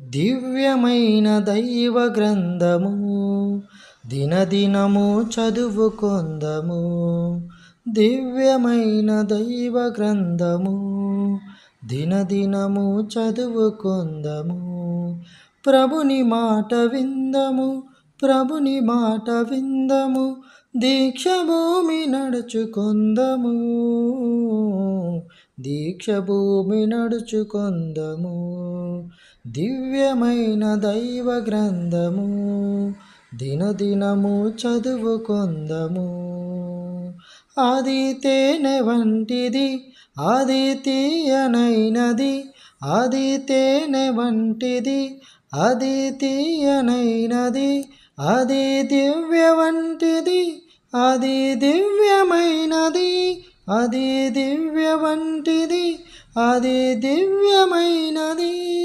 దివ్యమైన దైవ గ్రంథము. దినదినము చదువుకొందము. దివ్యమైన దైవ గ్రంథము. దినదినము చదువుకొందము. ప్రభుని మాట విందము. ప్రభుని మాట విందము. దీక్ష భూమి నడుచుకొందము. దీక్ష భూమి నడుచుకొందము దివ్యమైన దైవ గ్రంథము దినదినము చదువుకొందము. అది తేనె వంటిది అది తీయనైనది అది తేనె వంటిది అది తీయనైనది అది దివ్య వంటిది అది దివ్యమైనది అది దివ్య వంటిది అది దివ్యమైనది.